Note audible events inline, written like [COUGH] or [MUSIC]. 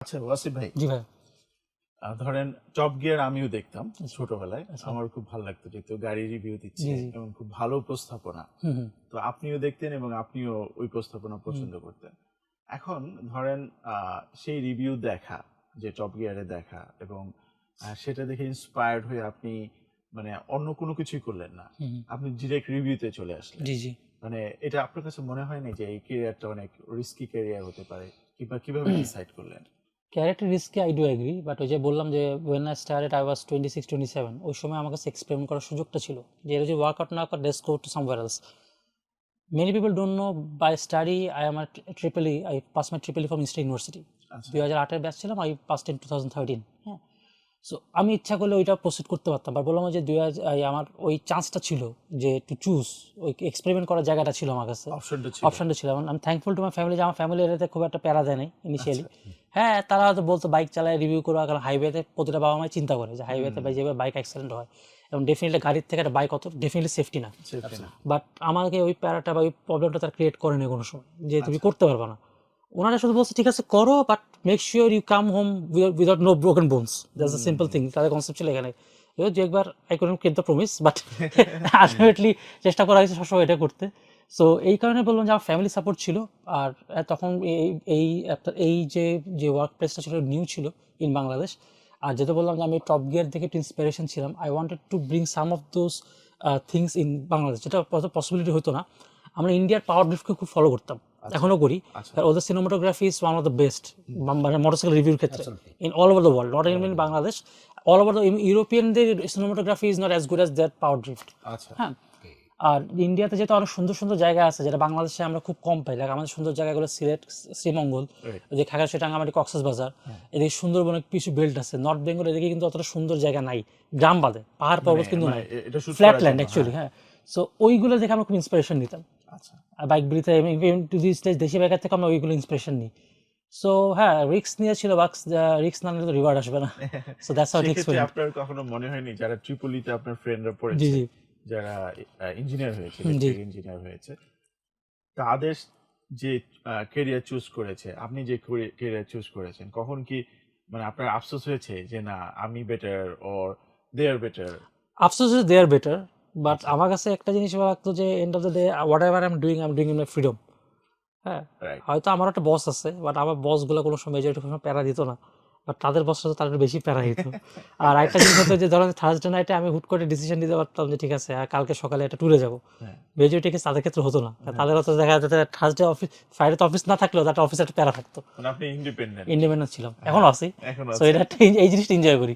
আচ্ছা ওয়াসিফ ভাই। জি ভাই। ধরেন টপ গিয়ার আমিও দেখতাম ছোটবেলায়। আমার খুব ভালো লাগতো যেহেতু গাড়ি রিভিউ দিচ্ছে। এবং খুব ভালো উপস্থাপনা। তো আপনিও দেখতেন এবং আপনিও ওই উপস্থাপনা পছন্দ করতেন। এখন ধরেন সেই রিভিউ দেখা যে টপ গিয়ারে দেখা এবং সেটা দেখে ইন্সপায়ার্ড হয়ে আপনি মানে অন্য কোনো কিছুই করলেন না। আপনি ডিরেক্ট রিভিউতে চলে আসলেন। জি জি। মানে এটা আপনার কাছে মনে হয় না যে এই ক্যারিয়ারটা অনেক রিস্কি ক্যারিয়ার হতে পারে? কিংবা কীভাবে ডিসাইড করলেন? ক্যারেক্টার রিস্কে আই ডু অ্যাগ্রি বাট ওই যে বললাম যে when I started I was twenty six twenty seven ওই সময় আমার কাছে এক্সপেরিমেন্ট করার সুযোগটা ছিল যে এটা যদি ওয়ার্কআউট না করে go to somewhere else many people don't know by study I আমার triple E I pass my triple E from Eastern University দুই হাজার আটের ব্যাচ ছিলাম I pass ten two thousand thirteen হ্যাঁ। সো আমি ইচ্ছা করলে ওইটা প্রসিড করতে পারতাম বা বললাম যে দুই হাজার আমার ওই চান্সটা ছিল যে টু চুজ ওই এক্সপেরিমেন্ট করার জায়গাটা ছিল আমার কাছে। অপশনটা ছিল। আমি থ্যাঙ্কফুল টু মাই ফ্যামিলি যে আমার ফ্যামিলি এটাতে খুব একটা প্যারা দেয় নাই ইনিশিয়ালি। হ্যাঁ তারা হয়তো বলতো বাইক চালায় রিভিউ করো কারণ হাইওয়েতে প্রতিটা বাবা মাই চিন্তা করে যে হাইওয়েতে বা যেভাবে বাইক অ্যাক্সিডেন্ট হয় এবং ডেফিনেটলি গাড়ির থেকে একটা বাইক অত ডেফিনেটলি সেফটি না। বাট আমাকে ওই প্যারাটা বা ওই প্রবলেমটা তার ক্রিয়েট করে করেনি কোনো সময় যে তুমি আচ্ছা। করতে পারবে না। ওনারা শুধু বলছে ঠিক আছে করো but make sure you come home without no broken bones that's a simple thing তাদের কনসেপ্ট ছিল এখানে। যে একবার I keep the promise but ultimately চেষ্টা করা হয়েছে সবসময় এটা করতে। সো এই কারণে বললাম যে আমার ফ্যামিলি সাপোর্ট ছিল। আর তখন এই এই যে যে ওয়ার্ক প্লেসটা ছিল নিউ ছিল ইন বাংলাদেশ আর যেটা বললাম যে আমি টপ গিয়ার থেকে একটু ইন্সপিরেশন ছিলাম I wanted to bring some of those things in Bangladesh যেটা পসিবিলিটি হতো না। আমরা ইন্ডিয়ার পাওয়ার ড্রিফটকে খুব ফলো করতাম এখনও করি। আচ্ছা। আর ওদের cinematography is one of the best মানে মোটরসাইকেল রিভিউর ক্ষেত্রে। In all over the world not in Bangladesh all over the ইউরোপিয়ানদের cinematography is not as good as that power drift আচ্ছা। হ্যাঁ। আর ইন্ডিয়াতে যেহেতু অনেক সুন্দর সুন্দর জায়গা আছে যেটা বাংলাদেশে আমরা খুব কম পাই লাইক আমাদের সুন্দর জায়গাগুলো সিলেট শ্রীমঙ্গল যে খাগড়াছড়ি রাঙামাটি কক্সেস বাজার এদিকে সুন্দরবন কিছু বেল্ট আছে নর্থ বেঙ্গল এদিকে কিন্তু অতটা সুন্দর জায়গা নাই গ্রাম বাদে পাহাড় পর্বত কিন্তু মানে নাই এ- এটা shoot ফ্ল্যাট ল্যান্ড অ্যাকচুয়ালি হ্যাঁ। সো ওইগুলো দেখে আমরা খুব ইন্সপিরেশন নিতাম। আচ্ছা। আর বাইক ব্রিতে টু দিস দেশি বাইকের থেকে আমরা ওইগুলো ইন্সপিরেশন নিই। সো হ্যাঁ রিক্স নিয়েছিল বাক্স রিক্স না নিলে তো রিওয়ার্ড আসবে না। [LAUGHS] সো দ্যাটস সেক্ষেত্রে এক্সপিরিয়েন্স আপনার কখনো মনে হয়নি যারা ট্রিপলিতে আপনার ফ্রেন্ডরা জি জি। যারা ইঞ্জিনিয়ার হয়েছে ইঞ্জিনিয়ার হয়েছে তাদের যে কেরিয়ার চুজ করেছে আপনি যে কেরিয়ার চুজ করেছেন কখন কি মানে আপনার আফসোস হয়েছে যে না আমি better or they are better আফসোস দে আর বেটার বাট আমার কাছে একটা জিনিস ভালো লাগতো যে end of the day what I am doing I am doing in my freedom হ্যাঁ হয়তো আমার একটা বস আছে বাট আমার বসগুলো কোনো সময় মেজরিটি কোনো প্যারা দিত না। বাট তাদের বসরা তো তাদের বেশি প্যারা দিত আর একটা জিনিস হতো যে ধরেন থার্সডে নাইটে আমি হুট করে ডিসিশন নিতে পারতাম যে ঠিক আছে কালকে সকালে একটা ট্যুরে যাব। হ্যাঁ। মেজরিটি কেস তাদের ক্ষেত্রে হতো না। তাদের হয়তো দেখা যেত থার্সডে অফিস ফ্রাইডে তো অফিস না থাকলেও তার অফিসে একটা প্যারা থাকতো। মানে আপনি ইন্ডিপেন্ডেন্ট ইন্ডিপেন্ডেন্ট ছিলাম। এখনও আছি। সো এটা এই জিনিসটা এনজয় করি।